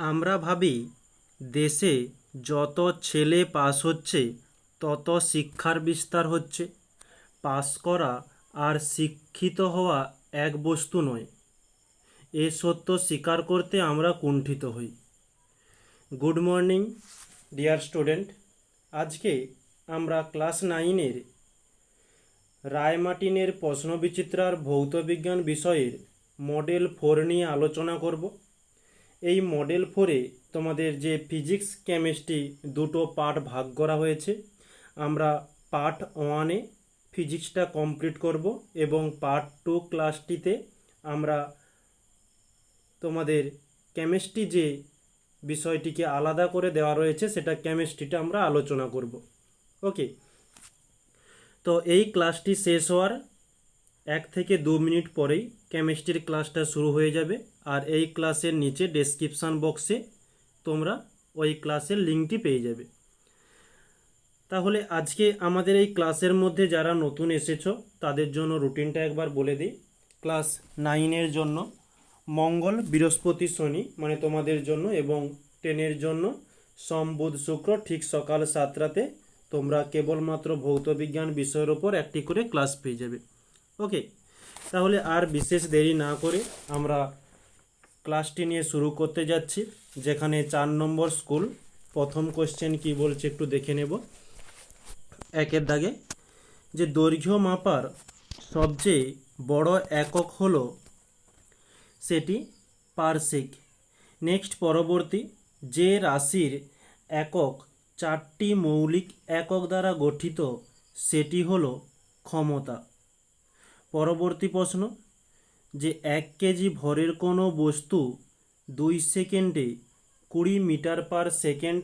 আমরা ভাবি, দেশে যত ছেলে পাস হচ্ছে, তত শিক্ষার বিস্তার হচ্ছে। পাস করা আর শিক্ষিত হওয়া এক বস্তু নয়। এ সত্য স্বীকার করতে আমরা কুণ্ঠিত হই। Good morning, dear student. আজকে আমরা ক্লাস নাইনের রায়মার্টিনের প্রশ্নবিচিত্রার ভৌতবিজ্ঞান বিষয়ের মডেল ফোর নিয়ে আলোচনা করব। এই মডেল ফোরে তোমাদের যে ফিজিক্স কেমিস্ট্রি দুটো পার্ট ভাগ করা হয়েছে। আমরা পার্ট ওয়ানে ফিজিক্সটা কমপ্লিট করব এবং পার্ট টু ক্লাসটিতে আমরা তোমাদের কেমিস্ট্রি যে বিষয়টিকে আলাদা করে দেওয়া রয়েছে, সেটা কেমিস্ট্রিটা আমরা আলোচনা করব। ওকে তো এই ক্লাসটি শেষ হওয়ার এক থেকে দু মিনিট পরেই কেমিস্ট্রির ক্লাসটা শুরু হয়ে যাবে। আর এই ক্লাসের নিচে ডেসক্রিপশান বক্সে তোমরা ওই ক্লাসের লিঙ্কটি পেয়ে যাবে। তাহলে আজকে আমাদের এই ক্লাসের মধ্যে যারা নতুন এসেছ, তাদের জন্য রুটিনটা একবার বলে দিই। ক্লাস নাইনের জন্য মঙ্গল বৃহস্পতি শনি মানে তোমাদের জন্য এবং টেনের জন্য সোম, বুধ, শুক্র ঠিক সকাল সাতটাতে তোমরা কেবলমাত্র ভৌতবিজ্ঞান বিষয়ের ওপর একটি করে ক্লাস পেয়ে যাবে। ওকে তাহলে আর বিশেষ দেরি না করে আমরা ক্লাসটি নিয়ে শুরু করতে যাচ্ছি, যেখানে চার নম্বর স্কুল প্রথম কোশ্চেন কি বলছে একটু দেখে নেব। একের দাগে, যে দৈর্ঘ্য মাপার সবচেয়ে বড় একক হলো সেটি পারসেক। নেক্সট পরবর্তী, যে রাশির একক চারটি মৌলিক একক দ্বারা গঠিত, সেটি হলো ক্ষমতা। পরবর্তী প্রশ্ন যে এক কেজি ভরের কোনো বস্তু দুই সেকেন্ডে কুড়ি মিটার পার সেকেন্ড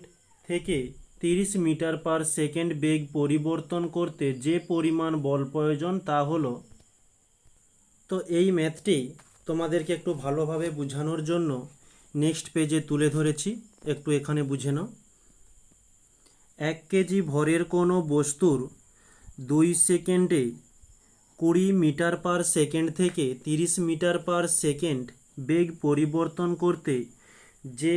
থেকে তিরিশ মিটার পার সেকেন্ড বেগ পরিবর্তন করতে যে পরিমাণ বল প্রয়োজন তা হলো। তো এই ম্যাথটি তোমাদেরকে একটু ভালোভাবে বোঝানোর জন্য নেক্সট পেজে তুলে ধরেছি। একটু এখানে বুঝে নাও। এক কেজি ভরের কোনো বস্তুর দুই সেকেন্ডে কুড়ি মিটার পার সেকেন্ড থেকে তিরিশ মিটার পার সেকেন্ড বেগ পরিবর্তন করতে যে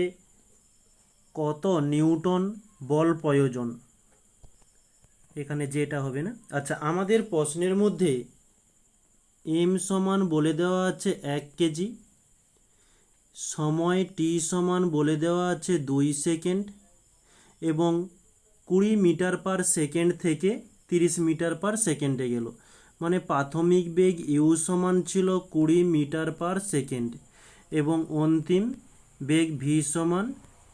কত নিউটন বল প্রয়োজন। এখানে যেটা হবে না? আচ্ছা আমাদের প্রশ্নের মধ্যে এম সমান বলে দেওয়া আছে এক কেজি, সময় টি সমান বলে দেওয়া আছে দুই সেকেন্ড এবং কুড়ি মিটার পার সেকেন্ড থেকে তিরিশ মিটার পার সেকেন্ডে গেল। মানে প্রাথমিক বেগ ইউ সমান ছিল কুড়ি মিটার পার সেকেন্ড এবং অন্তিম বেগ ভি সমান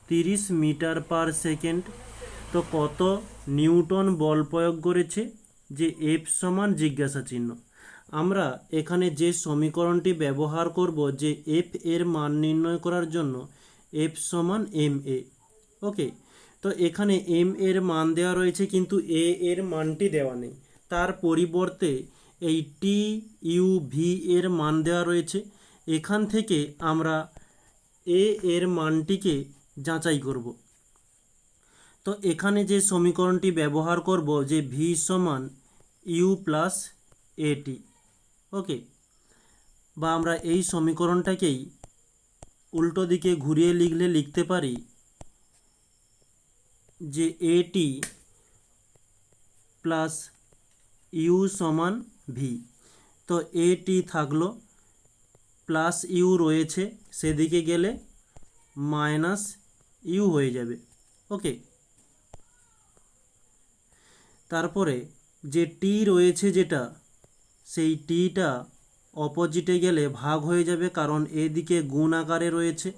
তিরিশ মিটার পার সেকেন্ড। তো কত নিউটন বল প্রয়োগ করেছে? যে এফ সমান জিজ্ঞাসা চিহ্ন। আমরা এখানে যে সমীকরণটি ব্যবহার করব যে এফ এর মান নির্ণয় করার জন্য এফ সমান এম এ। ওকে, তো এখানে এম এর মান দেওয়া রয়েছে কিন্তু এ এর মানটি দেওয়া নেই। তার পরিবর্তে এই টি ইউ ভি এর মান দেওয়া রয়েছে। এখান থেকে আমরা এ এর মানটিকে যাচাই করব। তো এখানে যে সমীকরণটি ব্যবহার করব যে ভি সমান ইউ প্লাস এটি ওকে? বা আমরা এই সমীকরণটাকেই উল্টো দিকে ঘুরিয়ে লিখলে লিখতে পারি যে এটি প্লাস ইউ সমান ভি তো এটি থাকল প্লাস ইউ রয়েছে, সেদিকে গেলে মাইনাস ইউ হয়ে যাবে। ওকে তারপরে যে টি রয়েছে যেটা, সেই টিটা অপোজিটে গেলে ভাগ হয়ে যাবে কারণ এদিকে গুণ আকারে রয়েছে।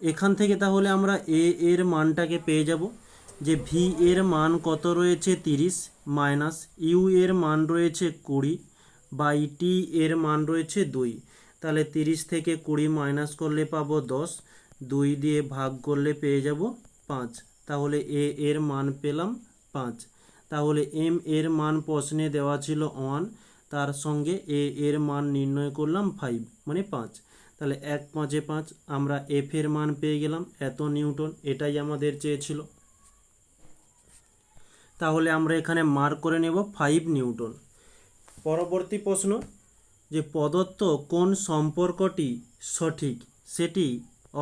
এখান থেকে তাহলে আমরা এ এর মানটাকে পেয়ে যাব। যে ভি এর মান কত রয়েছে তিরিশ, মাইনাস ইউ এর মান রয়েছে কুড়ি বাই টি এর মান রয়েছে দুই। তাহলে তিরিশ থেকে কুড়ি মাইনাস করলে পাবো দশ, দুই দিয়ে ভাগ করলে পেয়ে যাব পাঁচ। তাহলে এ এর মান পেলাম পাঁচ। তাহলে এম এর মান প্রশ্নে দেওয়া ছিল ওয়ান তার সঙ্গে এ এর মান নির্ণয় করলাম ফাইভ মানে পাঁচ। তাহলে এক পাঁচে পাঁচ, আমরা এফ এর মান পেয়ে গেলাম, এত নিউটন, এটাই আমাদের চেয়েছিল। তাহলে আমরা এখানে মার্ক করে নেব ফাইভ নিউটন। পরবর্তী প্রশ্ন, যে প্রদত্ত কোন সম্পর্কটি সঠিক? সেটি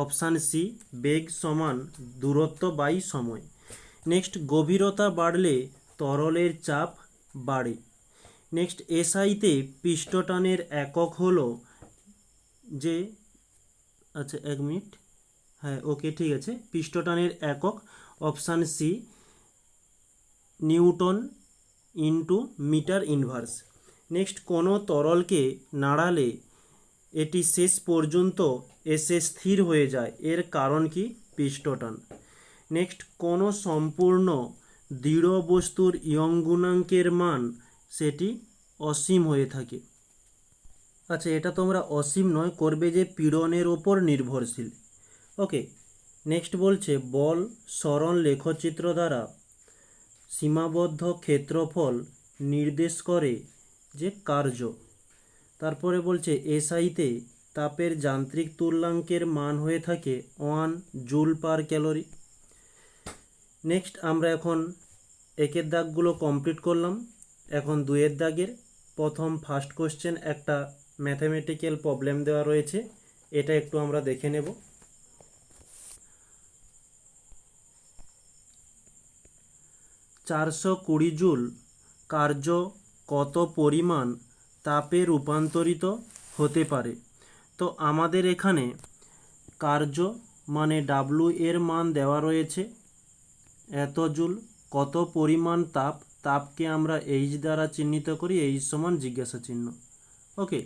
অপশান সি বেগ সমান দূরত্ব বাই সময়। নেক্সট গভীরতা বাড়লে তরলের চাপ বাড়ে। নেক্সট এসআইতে পিষ্টটানের একক হলো যে আচ্ছা এক মিনিট। হ্যাঁ ওকে ঠিক আছে। পিষ্টটানের একক option C newton into metre inverse. Next, কোনো তরলকে নাড়ালে এটি শেষ পর্যন্ত এসে স্থির হয়ে যায়। এর কারণ কি? পিষ্টটান নেক্সট, কোনো সম্পূর্ণ দৃঢ় বস্তুর ইয়ং গুণাঙ্কের মান সেটি অসীম হয়ে থাকে। আচ্ছা এটা তোমরা অসীম নয়, করবে যে পীড়নের ওপর নির্ভরশীল। ওকে, নেক্সট বলছে, বল সরণ লেখচিত্র দ্বারা সীমাবদ্ধ ক্ষেত্রফল নির্দেশ করে যে কার্য। তারপরে বলছে, এসআইতে তাপের যান্ত্রিক তুল্যাঙ্কের মান হয়ে থাকে one joule per calorie. Next আমরা এখন একের দাগগুলো কমপ্লিট করলাম। এখন দুয়ের দাগের প্রথম ফার্স্ট কোশ্চেন একটা ম্যাথামেটিক্যাল প্রবলেম দেওয়া রয়েছে। এটা একটু আমরা দেখে নেব। চারশো কুড়ি জুল কার্য কত পরিমাণ তাপে রূপান্তরিত হতে পারে? তো আমাদের এখানে কার্য মানে ডাব্লু এর মান দেওয়া রয়েছে। এত জুল কত পরিমাণ তাপ? তাপকে আমরা এইচ দ্বারা চিহ্নিত করি এইচ সমান জিজ্ঞাসা চিহ্ন। ওকে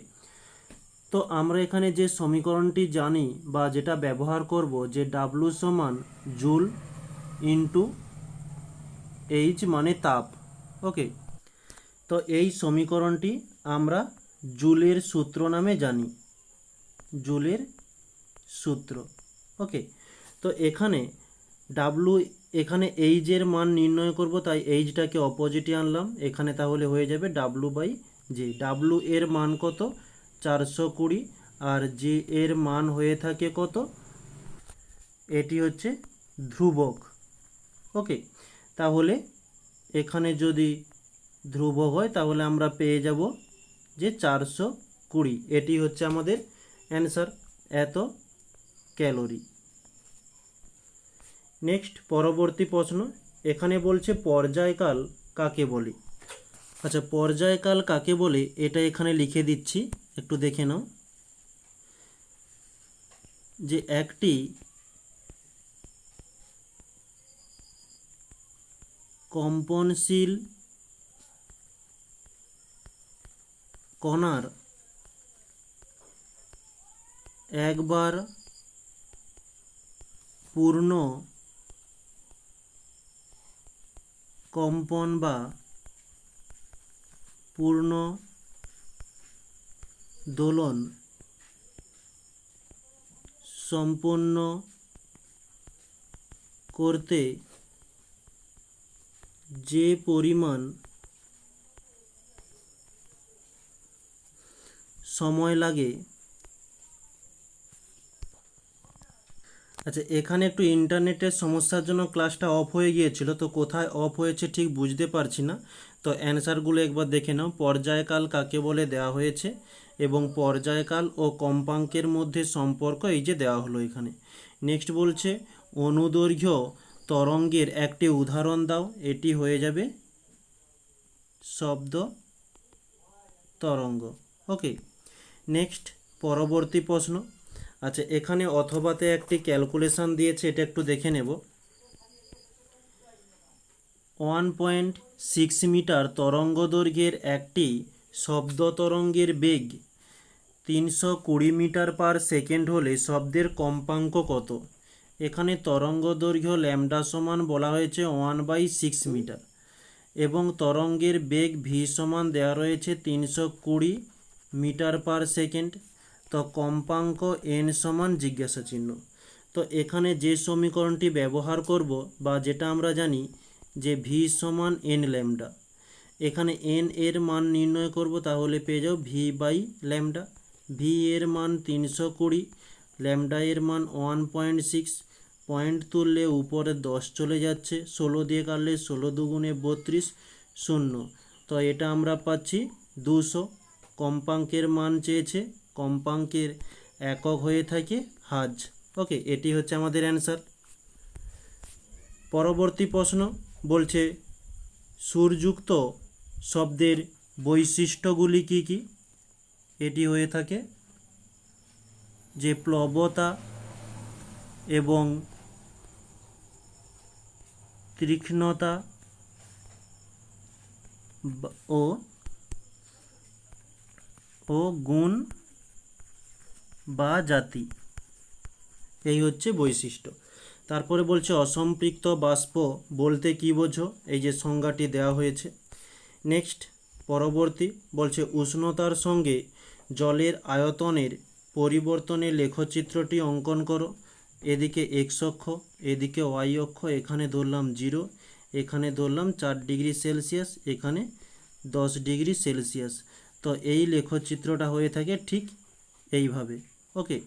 তো আমরা এখানে যে সমীকরণটি জানি বা যেটা ব্যবহার করব, যে ডাব্লু সমান জুল ইন্টু এইচ মানে তাপ। ওকে তো এই সমীকরণটি আমরা জুলের সূত্র নামে জানি। জুলের সূত্র। ওকে তো এখানে ডাব্লু এখানে এইচের মান নির্ণয় করব, তাই এইচটাকে অপোজিটে আনলাম। এখানে তাহলে হয়ে যাবে ডাব্লু বাই জে ডাব্লু এর মান কত? চারশো কুড়ি। আর জে এর মান হয়ে থাকে কত? এটি হচ্ছে ধ্রুবক। ওকে তাহলে এখানে যদি ধ্রুব হয়, তাহলে আমরা পেয়ে যাব যে চারশো কুড়ি। এটি হচ্ছে আমাদের অ্যান্সার, এত ক্যালোরি। নেক্সট, পরবর্তী প্রশ্ন। এখানে বলছে পর্যায়কাল কাকে বলে? আচ্ছা পর্যায়কাল কাকে বলে? এটা এখানে লিখে দিচ্ছি, একটু দেখে নাও। যে একটি কম্পনশীল কণার একবার পূর্ণ কম্পন বা পূর্ণ দোলন সম্পন্ন করতে যে পরিমাণ সময় লাগে। আচ্ছা এখানে একটু ইন্টারনেটের সমস্যার জন্য ক্লাসটা অফ হয়ে গিয়েছিল, তো কোথায় অফ হয়েছে ঠিক বুঝতে পারছি না। তো অ্যান্সারগুলো একবার দেখে নাও। পর্যায়কাল কাকে বলে দেওয়া হয়েছে এবং পর্যায়কাল ও কম্পাঙ্কের মধ্যে সম্পর্ক এই যে দেওয়া হলো এখানে। নেক্সট বলছে, অনুদৈর্ঘ্য তরঙ্গের একটি উদাহরণ দাও, এটি হয়ে যাবে শব্দ তরঙ্গ। ওকে নেক্সট পরবর্তী প্রশ্ন। আচ্ছা এখানে অথবাতে একটি ক্যালকুলেশন দিয়েছে, এটা একটু দেখে নেব। ওয়ান পয়েন্ট সিক্স মিটার তরঙ্গ দৈর্ঘ্যের একটি শব্দ তরঙ্গের বেগ তিনশো কুড়ি মিটার পার সেকেন্ড হলে শব্দের কম্পাঙ্ক কত? এখানে তরঙ্গ দৈর্ঘ্য ল্যামডা সমান বলা হয়েছে ওয়ান বাই সিক্স মিটার। এবং তরঙ্গের বেগ ভি সমান দেওয়া রয়েছে তিনশো কুড়ি মিটার পার সেকেন্ড। তো কম্পাঙ্ক এন সমান জিজ্ঞাসা চিহ্ন। তো এখানে যে সমীকরণটি ব্যবহার করব বা যেটা আমরা জানি যে ভি সমান এন ল্যামডা। এখানে এন এর মান নির্ণয় করব তাহলে পেয়ে যাও ভি বাই ল্যামডা। ভি এর মান তিনশো কুড়ি, ল্যামডা এর মান ওয়ান পয়েন্ট সিক্স পয়েন্ট তুললে উপরে দশ চলে যাচ্ছে, ষোলো দিয়ে কাটলে ষোলো দুগুণে বত্রিশ, শূন্য। তো এটা আমরা পাচ্ছি দুশো। কম্পাঙ্কের মান চেয়েছে, কম্পাঙ্কের একক হয়ে থাকে হাজ। ওকে, এটি হচ্ছে আমাদের অ্যান্সার। পরবর্তী প্রশ্ন বলছে, সুরযুক্ত শব্দের বৈশিষ্ট্যগুলি কি কি? এটি হয়ে থাকে যে প্লবতা এবং তীক্ষ্ণতা ও ও গুণ বা জাতি। এই হচ্ছে বৈশিষ্ট্য। তারপরে বলছে অসম্পৃক্ত বাষ্প বলতে কি বোঝো? এই যে সংজ্ঞাটি দেওয়া হয়েছে। নেক্সট, পরবর্তী বলছে উষ্ণতার সঙ্গে জলের আয়তনের পরিবর্তনে লেখচিত্রটি অঙ্কন করো। এদিকে এক্স অক্ষ, এদিকে ওয়াই অক্ষ, এখানে ধরলাম জিরো এখানে ধরলাম চার ডিগ্রি সেলসিয়াস, এখানে দশ ডিগ্রি সেলসিয়াস। তো এই লেখচিত্রটা হয়ে থাকে ঠিক এইভাবে। ওকে?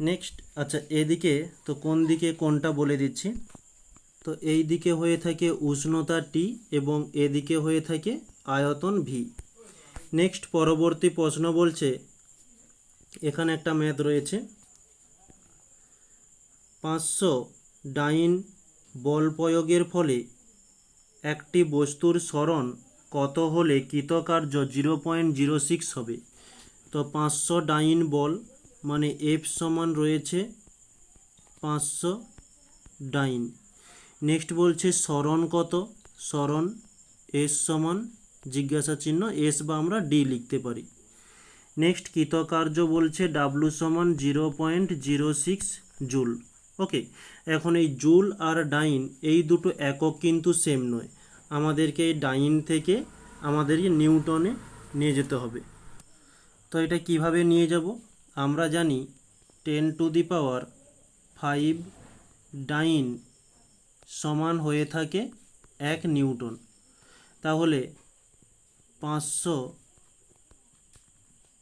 নেক্সট আচ্ছা এদিকে, তো কোন দিকে কোনটা বলে দিচ্ছি? তো এই দিকে হয়ে থাকে উষ্ণতা টি এবং এদিকে হয়ে থাকে আয়তন ভি নেক্সট, পরবর্তী প্রশ্ন বলছে, এখানে একটা ম্যাথ রয়েছে। পাঁচশো ডাইন বল প্রয়োগের ফলে একটি বস্তুর স্মরণ কত হলে কৃতকার্য জিরো পয়েন্ট জিরো সিক্স হবে? তো পাঁচশো ডাইন বল মানে এফ সমান রয়েছে পাঁচশো ডাইন। নেক্সট বলছে স্মরণ কত? স্মরণ এস সমান জিজ্ঞাসা চিহ্ন এস বা আমরা ডি লিখতে পারি। নেক্সট কৃতকার্য বলছে ডাব্লু সমান zero point zero six joule. Okay এখন এই জুল আর ডাইন এই দুটো একক কিন্তু সেম নয়। আমাদেরকে এই ডাইন থেকে আমাদের নিউটনে নিয়ে যেতে হবে। তো এটা কীভাবে নিয়ে যাব? আমরা জানি ten to the power five dyne সমান হয়ে থাকে এক নিউটন। তাহলে পাঁচশো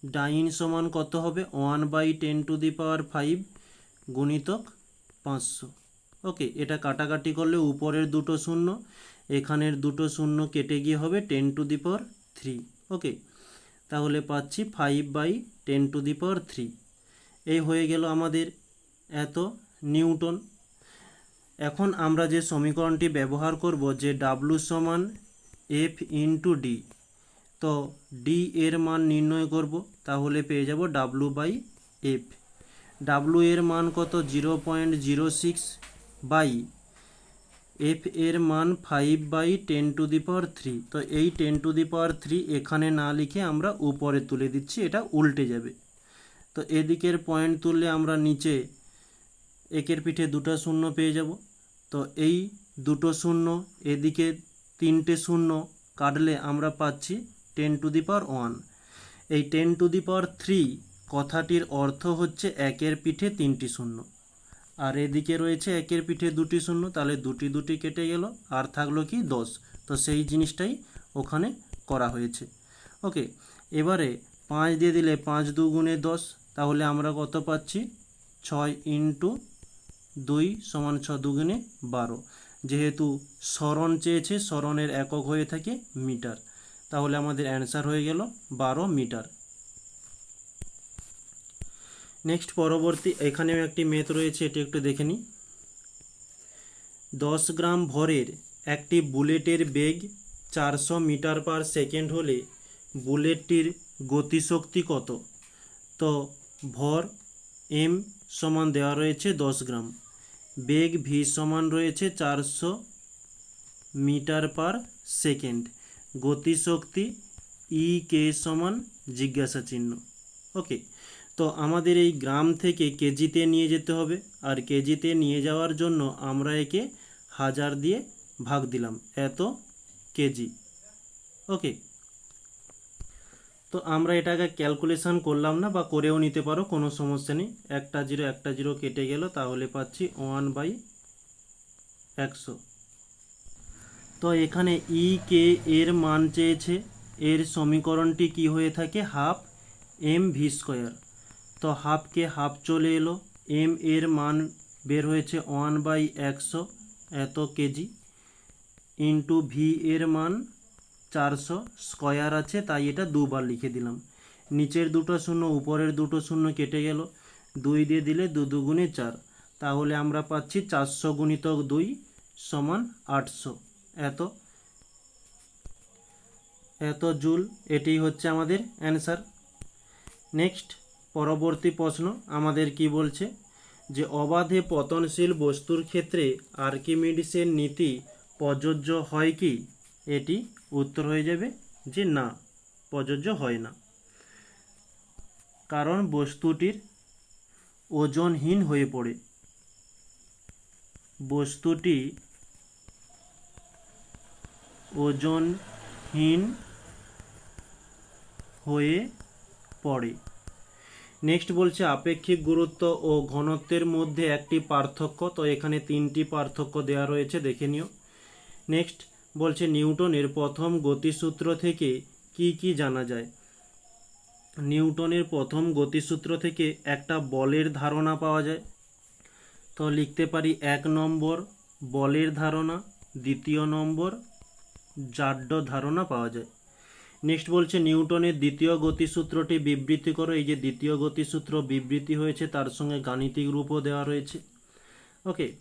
ডাইন সমান কত হবে? One by ten to the power five গুণিতক পাঁচশো। ওকে, এটা কাটাকাটি করলে উপরের দুটো শূন্য, এখানের দুটো শূন্য কেটে গিয়ে হবে ten to the power three. Okay, তাহলে পাচ্ছি five by ten to the power three. এই হয়ে গেল আমাদের এত নিউটন। এখন আমরা যে সমীকরণটি ব্যবহার করব যে ডাব্লু সমান এফ ইন্টু ডি তো ডি এর মান নির্ণয় করব, তাহলে পেয়ে যাব ডাব্লু বাই এফ ডাব্লু এর মান কত? Zero point zero six by F এর মান five by ten to the power three তো এই ten to the power three এখানে না লিখে আমরা উপরে তুলে দিচ্ছি, এটা উল্টে যাবে। তো এদিকের পয়েন্ট তুললে আমরা নিচে একের পিঠে দুটো শূন্য পেয়ে যাব। তো এই দুটো শূন্য, এদিকে তিনটে শূন্য কাটলে আমরা পাচ্ছি ten to the power one এই ten to the power three কথাটির অর্থ হচ্ছে একের পিঠে তিনটি শূন্য। আর এদিকে রয়েছে একের পিঠে দুটি শূন্য, তাহলে দুটি দুটি কেটে গেল, আর থাকল কি দশ। তো সেই জিনিসটাই ওখানে করা হয়েছে। ওকে, এবারে পাঁচ দিয়ে দিলে পাঁচ দুগুণে দশ, তাহলে আমরা কত পাচ্ছি? ছয় ইন্টু দুই সমান ছ দুগুণে বারো। যেহেতু স্মরণ চেয়েছে, স্মরণের একক হয়ে থাকে মিটার। তাহলে আমাদের অ্যান্সার হয়ে গেল বারো মিটার। নেক্সট পরবর্তী, এখানেও একটি মেথ রয়েছে, এটি একটু দেখে নিই। দশ গ্রাম ভরের একটি বুলেটের বেগ চারশো মিটার পার সেকেন্ড হলে বুলেটটির গতিশক্তি কত? তো ভর এম সমান দেওয়া রয়েছে দশ গ্রাম। বেগ ভি সমান রয়েছে চারশো মিটার পার সেকেন্ড। গতিশক্তি ই কে সমান জিজ্ঞাসা চিহ্ন ওকে। তো আমাদের এই গ্রাম থেকে কেজিতে নিয়ে যেতে হবে। আর কেজিতে নিয়ে যাওয়ার জন্য আমরা একে হাজার দিয়ে ভাগ দিলাম। এত কেজি। ওকে। তো আমরা এটাকে ক্যালকুলেশন করলাম না বা করেও নিতে পারো, কোনো সমস্যা নেই। একটা জিরো একটা জিরো কেটে গেল, তাহলে পাচ্ছি ওয়ান বাই একশো। তো এখানে ই কে এর মান চেয়েছে। এর সমীকরণটি কি হয়ে থাকে? Half M V square. তো হাফকে হাফ চলে এলো। এম এর মান বের হয়েছে ওয়ান বাই একশো এত কেজি ইন্টু ভি এর মান চারশো স্কয়ার আছে, তাই এটা দুবার লিখে দিলাম। নিচের দুটো শূন্য, উপরের দুটো শূন্য কেটে গেল। দুই দিয়ে দিলে দু দুগুণে চার। তাহলে আমরা পাচ্ছি চারশো গুণিতক দুই সমান আটশো। এত। এত জুল এটি হচ্ছে আমাদের অ্যান্সার নেক্সট পরবর্তী প্রশ্ন আমাদের কি বলছে? যে অবাধে পতনশীল বস্তুর ক্ষেত্রে আর্কিমিডিসের নীতি প্রযোজ্য হয় কি? এটি উত্তর হয়ে যাবে যে না, প্রযোজ্য হয় না। কারণ বস্তুটির ওজনহীন হয়ে পড়ে। বস্তুটি ওজনহীন হয়ে পড়ে। নেক্সট বলছে, আপেক্ষিক গুরুত্ব ও ঘনত্বের মধ্যে একটি পার্থক্য। তো এখানে তিনটি পার্থক্য দেওয়া রয়েছে, দেখে নিও। নেক্সট বলছে নিউটনের প্রথম গতিসূত্র থেকে কি কি জানা যায়? নিউটনের প্রথম গতিসূত্র থেকে একটা বলের ধারণা পাওয়া যায়। তো লিখতে পারি, এক নম্বর বলের ধারণা, দ্বিতীয় নম্বর জাড্য ধারণা পাওয়া যায়। নেক্সট বলছে, নিউটনের দ্বিতীয় গতিসূত্রটি বিবৃতি করো। এই যে দ্বিতীয় গতিসূত্র বিবৃতি হয়েছে, তার সঙ্গে গাণিতিক রূপও দেওয়া রয়েছে। ওকে,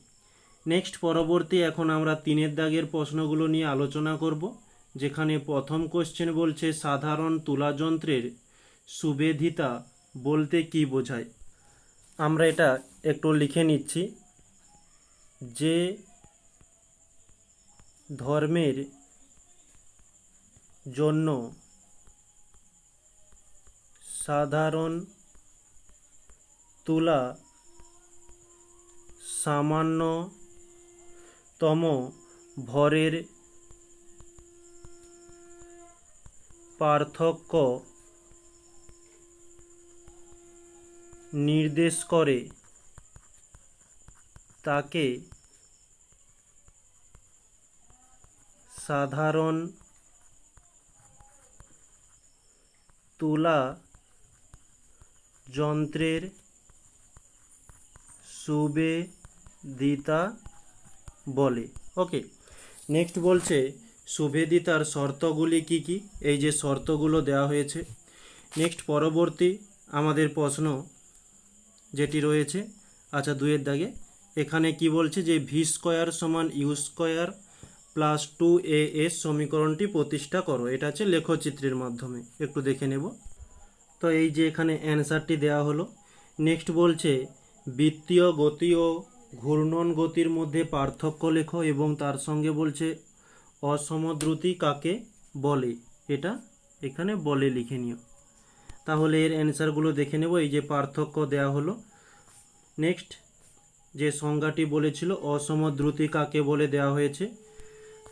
নেক্সট পরবর্তী এখন আমরা তিনের দাগের প্রশ্নগুলো নিয়ে আলোচনা করব, যেখানে প্রথম কোশ্চেন বলছে, সাধারণ তুলাযন্ত্রের সুবেধিতা বলতে কি বোঝায়? আমরা এটা একটু লিখে নিচ্ছি। যে ধর্মের জন্য সাধারণ তুলা সামান্যতম ভরের পার্থক্য নির্দেশ করে। তাকে সাধারণ তুলা যন্ত্রের সুবেদিতা বলে। ওকে নেক্সট বলছে, সুবেদিতার শর্তগুলি কি কি? এই যে শর্তগুলো দেওয়া হয়েছে। নেক্সট পরবর্তী আমাদের প্রশ্ন যেটি রয়েছে আচ্ছা দুয়ের দাগে, এখানে কি বলছে যে ভি স্কোয়ার সমান U square plus two A S সমীকরণটি প্রতিষ্ঠা করো। এটা হচ্ছে লেখচিত্রের মাধ্যমে। একটু দেখে নেব। তো এই যে এখানে অ্যান্সারটি দেওয়া হলো। নেক্সট বলছে, বৃত্তীয় গতি ও ঘূর্ণন গতির মধ্যে পার্থক্য লেখো এবং তার সঙ্গে বলছে, অসমদ্রুতি কাকে বলে? এটা এখানে বলে লিখে নিও। তাহলে এর অ্যান্সারগুলো দেখে নেব। এই যে পার্থক্য দেওয়া হলো। নেক্সট যে সংজ্ঞাটি বলেছিল, অসমদ্রুতি কাকে বলে? দেওয়া হয়েছে।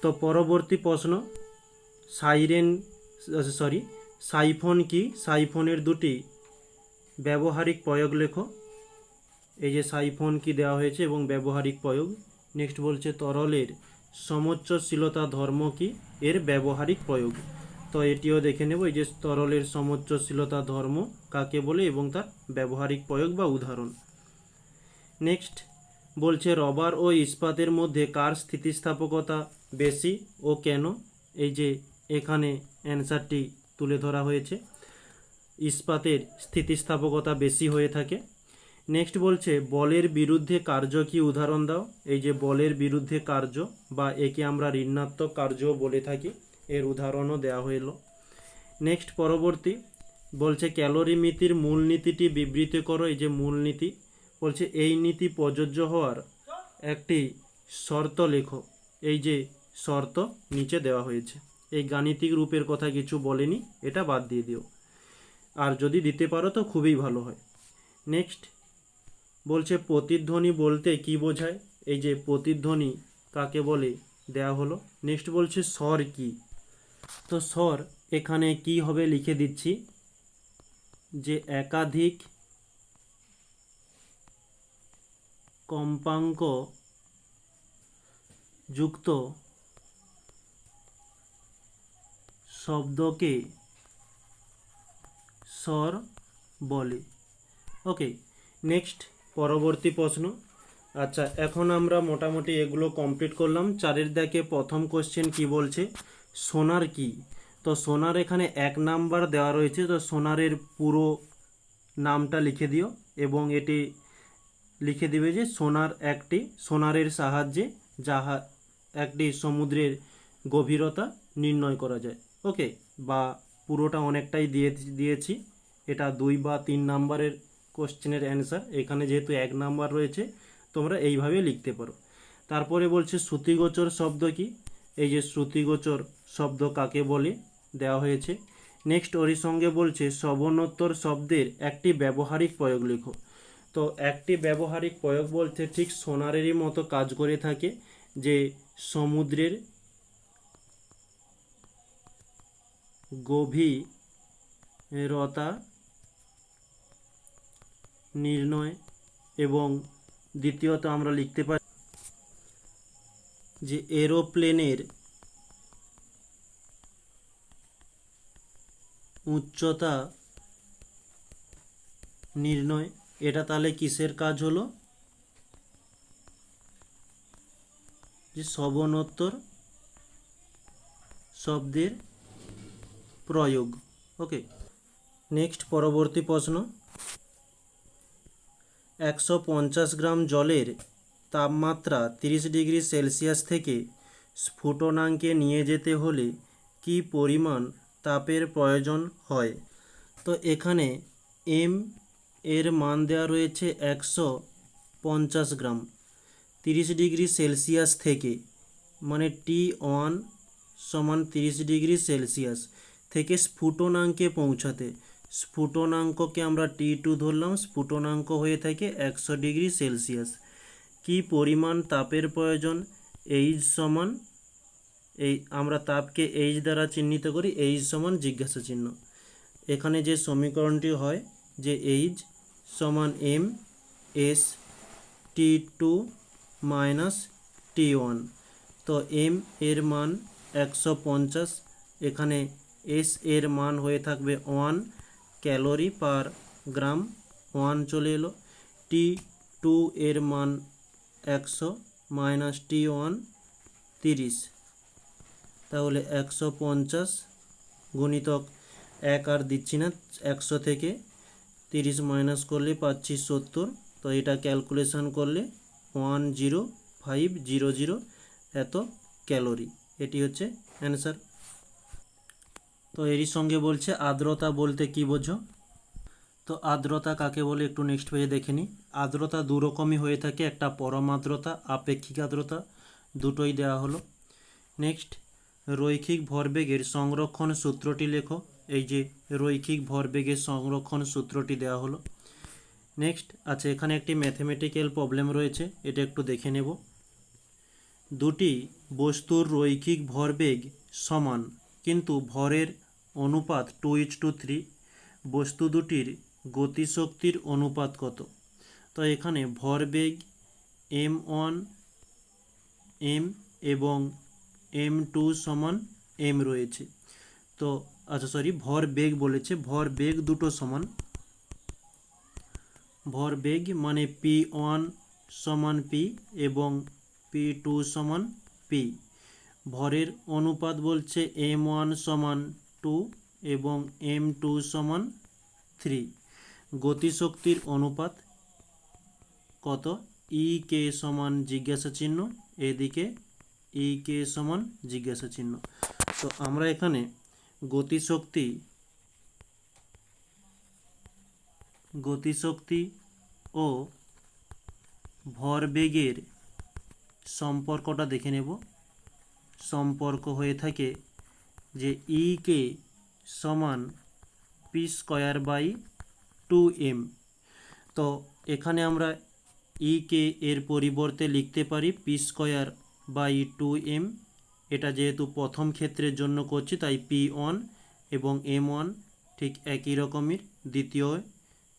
তো পরবর্তী প্রশ্ন, সাইরেন সরি সাইফোন কি? সাইফোনের দুটি ব্যবহারিক প্রয়োগ লেখো। এই যে সাইফোন কি দেওয়া হয়েছে এবং ব্যবহারিক প্রয়োগ। নেক্সট বলছে, তরলের সমোচ্চশীলতা ধর্ম কি? এর ব্যবহারিক প্রয়োগ। তো এটিও দেখে নেব, এই যে তরলের সমোচ্চশীলতা ধর্ম কাকে বলে এবং তার ব্যবহারিক প্রয়োগ বা উদাহরণ। নেক্সট বলছে, রবার ও ইস্পাতের মধ্যে কার স্থিতিস্থাপকতা? বেশি ও কেন? এই যে এখানে অ্যান্সারটি তুলে ধরা হয়েছে। ইস্পাতের স্থিতিস্থাপকতা বেশি হয়ে থাকে। নেক্সট বলছে, বলের বিরুদ্ধে কার্য কি উদাহরণ দাও? এই যে বলের বিরুদ্ধে কার্য বা একে আমরা ঋণাত্মক কার্যও বলে থাকি, এর উদাহরণও দেওয়া হইল। নেক্সট পরবর্তী বলছে, ক্যালোরি মিতির মূলনীতিটি বিবৃতি করো। এই যে মূলনীতি বলছে, এই নীতি প্রযোজ্য হওয়ার একটি শর্ত লেখো। এই যে শর্ত নিচে দেওয়া হয়েছে। এই গাণিতিক রূপের কথা কিছু বলেনি, এটা বাদ দিয়ে দিও। আর যদি দিতে পারো তো খুবই ভালো হয়। নেক্সট, বলছে প্রতিধ্বনি বলতে কি বোঝায়? এই যে প্রতিধ্বনি কাকে বলে, দেয়া হলো। নেক্সট বলছে স্বর কি? তো স্বর এখানে কি হবে লিখে দিচ্ছি। যে একাধিক কম্পাঙ্ক যুক্ত শব্দকে স্বর বলে। ওকে নেক্সট পরবর্তী প্রশ্ন। আচ্ছা এখন আমরা মোটামুটি এগুলো কমপ্লিট করলাম। চারের দাগে প্রথম কোশ্চেন কি বলছে? সোনার কি? তো সোনার এখানে এক নাম্বার দেওয়া রয়েছে, তো সোনারের পুরো নামটা লিখে দিও এবং এটি লিখে দিবে যে সোনার একটি, সোনারের সাহায্যে যাহা একটি সমুদ্রের গভীরতা নির্ণয় করা যায়। ওকে, বা পুরোটা অনেকটাই দিয়ে দিয়েছি। এটা দুই বা তিন নাম্বারের কোশ্চেনের অ্যান্সার। এখানে যেহেতু এক নাম্বার রয়েছে, তোমরা এইভাবে লিখতে পারো। তারপরে বলছে, শ্রুতিগোচর শব্দ কি? এই যে শ্রুতিগোচর শব্দ কাকে বলে? দেওয়া হয়েছে। নেক্সট ওরই সঙ্গে বলছে সবর্ণোত্তর শব্দের একটি ব্যবহারিক প্রয়োগ লেখো। তো একটি ব্যবহারিক প্রয়োগ বলতে ঠিক সোনারেরই মতো কাজ করে থাকে যে সমুদ্রের গভীরতা, নির্ণয় এবং দ্বিতীয়ত আমরা লিখতে পারি যে এরোপ্লেনের উচ্চতা নির্ণয়, এটা তাহলে কিসের কাজ হলো? যে সবনোত্তর শব্দের প্রয়োগ। ওকে নেক্সট পরবর্তী প্রশ্ন। একশো পঞ্চাশ গ্রাম জলের তাপমাত্রা তিরিশ ডিগ্রি সেলসিয়াস থেকে স্ফুটনাঙ্কে নিয়ে যেতে হলে কি পরিমাণ তাপের প্রয়োজন হয়? তো এখানে এম এর মান দেওয়া রয়েছে একশো পঞ্চাশ গ্রাম। তিরিশ ডিগ্রি সেলসিয়াস থেকে মানে টি ওয়ান সমান তিরিশ ডিগ্রি সেলসিয়াস। থেকে স্ফুটনাঙ্কে পৌঁছাতে। স্ফুটনাঙ্ককে আমরা টি টু ধরলাম। স্ফুটনাঙ্ক হয়ে থাকে একশো ডিগ্রি সেলসিয়াস। কি পরিমাণ তাপের প্রয়োজন? এইচ সমান এই আমরা তাপকে এইচ দ্বারা চিহ্নিত করি। এইচ সমান জিজ্ঞাসা চিহ্ন। এখানে যে সমীকরণটি হয় যে এইচ সমান M S T two minus T one তো এম এর মান একশো পঞ্চাশ। এখানে এস এর মান হয়ে থাকবে one calorie per gram one চলে এলো। টি টু এর মান একশো মাইনাস টি ওয়ান তিরিশ। তাহলে একশো পঞ্চাশ গুণিতক এক আর দিচ্ছি না, একশো থেকে তিরিশ মাইনাস করলে পাচ্ছি সত্তর। তো এটা ক্যালকুলেশন করলে one zero five zero zero এত ক্যালোরি এটি হচ্ছে অ্যান্সার তো এরই সঙ্গে বলছে, আর্দ্রতা বলতে কি বোঝো? তো আর্দ্রতা কাকে বলে একটু নেক্সট পেজে দেখে নিই। আর্দ্রতা দু রকমই হয়ে থাকে, একটা পরম আর্দ্রতা, আপেক্ষিক আর্দ্রতা, দুটোই দেওয়া হলো। নেক্সট রৈখিক ভরবেগের সংরক্ষণ সূত্রটি লেখো। এই যে রৈখিক ভরবেগের সংরক্ষণ সূত্রটি দেওয়া হলো। নেক্সট আচ্ছা এখানে একটি ম্যাথমেটিক্যাল প্রবলেম রয়েছে, এটা একটু দেখে নেব। দুটি বস্তুর রৈখিক ভরবেগ সমান, কিন্তু ভরের অনুপাত টু ইচ টু থ্রি বস্তু দুটির গতিশক্তির অনুপাত কত? তো এখানে ভরবেগ এম ওয়ান এম এবং এম টু সমান এম রয়েছে। তো আচ্ছা সরি ভর বেগ বলেছে ভর বেগ দুটো সমান। ভর বেগ মানে পি ওয়ান সমান পি এবং পি টু সমান পি ভরের অনুপাত বলছে এম ওয়ান সমান টু এবং এম টু সমান থ্রি গতিশক্তির অনুপাত কত? ই কে সমান জিজ্ঞাসা চিহ্ন, এদিকে ই কে সমান জিজ্ঞাসা চিহ্ন। তো আমরা এখানে গতিশক্তি গতিশক্তি ও ভরবেগের সম্পর্কটা দেখে নেব। সম্পর্ক হয়ে থাকে যে ই কে সমান P square by two M তো এখানে আমরা ই কে এর পরিবর্তে লিখতে পারি P square by two M এটা যেহেতু প্রথম ক্ষেত্রের জন্য করছি, তাই পি ওয়ান এবং এম ওয়ান ঠিক একই রকমের। দ্বিতীয়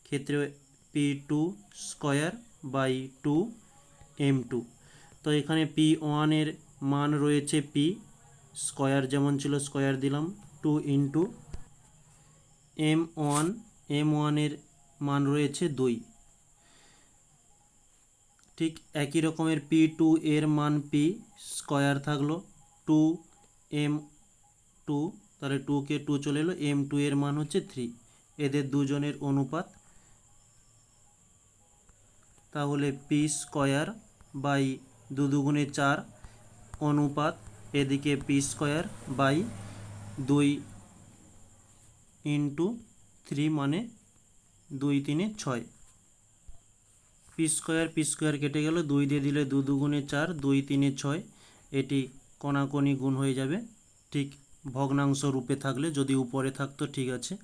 ক্ষেত্রে P two square by two M two তো এখানে পি ওয়ানের মান রয়েছে পি স্কোয়ার যেমন ছিল, স্কোয়ার দিলাম। Two into M one, M ওয়ানের মান রয়েছে দুই। ঠিক একই রকমের পি টু এর মান পি স্কোয়ার থাকল। টু এম টু, তাহলে টুকে টু চলে এলো, এম টু এর মান হচ্ছে থ্রি। এদের দুজনের অনুপাত। তাহলে পি স্কোয়ার বাই দু দুগুণে চার অনুপাত এদিকে পি স্কোয়ার বাই দুই ইন্টু থ্রি মানে দুই তিনে ছয়। পি স্কোয়ার পি স্কোয়ার কেটে গেল, দুই দিয়ে দিলে দু দুগুণে চার, দুই তিনে ছয়। এটি কণাকণি গুণ হয়ে যাবে। ঠিক ভগ্নাংশ রূপে থাকলে যদি উপরে থাকতো, ঠিক আছে।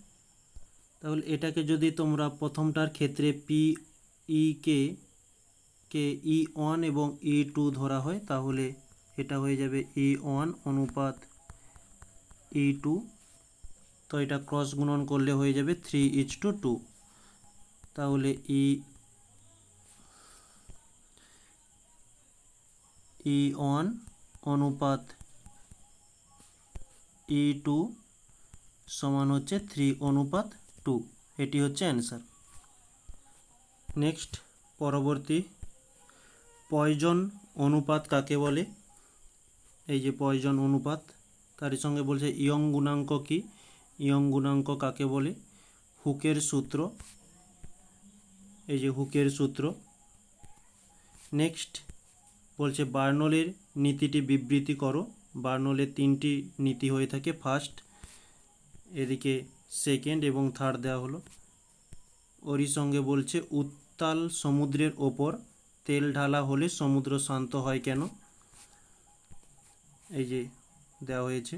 তাহলে এটাকে যদি তোমরা প্রথমটার ক্ষেত্রে পি ই কে কে ই ওয়ান এবং ই টু ধরা হয়, তাহলে এটা হয়ে যাবে ই ওয়ান অনুপাত ই টু তো এটা ক্রস গুণন করলে হয়ে যাবে থ্রি ইচ টু টু তাহলে ই ই ওয়ান অনুপাত ই টু সমান হচ্ছে থ্রি অনুপাত টু এটি হচ্ছে অ্যান্সার নেক্সট পরবর্তী। পয়জন অনুপাত কাকে বলে? এই যে পয়জন অনুপাত, তারই সঙ্গে বলছে ইয়ং গুণাঙ্ক কি? ইয়ং গুণাঙ্ক কাকে বলে? হুকের সূত্র। এই যে হুকের সূত্র। নেক্সট বলছে বার্নলের নীতিটি বিবৃতি করো। বার্নলের তিনটি নীতি হয়ে থাকে। ফার্স্ট, এদিকে সেকেন্ড এবং থার্ড দেওয়া হলো। ওরই সঙ্গে বলছে উত্তাল সমুদ্রের ওপর তেল ঢালা হলে সমুদ্র শান্ত হয় কেন? এই যে দেওয়া হয়েছে।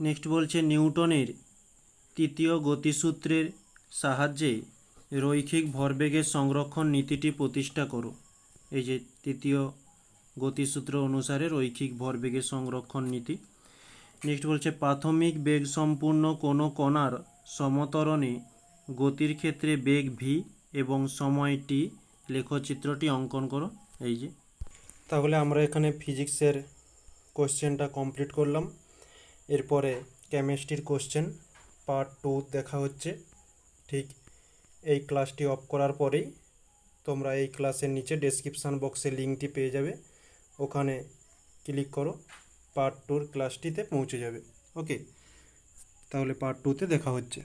নেক্সট বলছে, নিউটনের তৃতীয় গতিসূত্রের সাহায্যে রৈখিক ভরবেগের সংরক্ষণ নীতিটি প্রতিষ্ঠা করো। এই যে তৃতীয় গতিসূত্র অনুসারে রৈখিক ভরবেগের সংরক্ষণ নীতি। নেক্সট বলছে, প্রাথমিক বেগ সম্পূর্ণ কোনো কণার সমতরণে গতির ক্ষেত্রে বেগ ভি এবং সময় টি লেখচিত্রটি অঙ্কন করো। এই যে তাহলে আমরা এখানে ফিজিক্সের কোশ্চেনটা কমপ্লিট করলাম। এরপরে কেমিস্ট্রির কোশ্চেন পার্ট টু দেখা হচ্ছে। ঠিক এই ক্লাসটি অফ করার পরেই তোমরা এই ক্লাসের নিচে ডেসক্রিপশান বক্সে লিঙ্কটি পেয়ে যাবে। ওখানে ক্লিক করো পার্ট টুর ক্লাসটিতে পৌঁছে যাবে। ওকে তাহলে পার্ট টুতে দেখা হচ্ছে।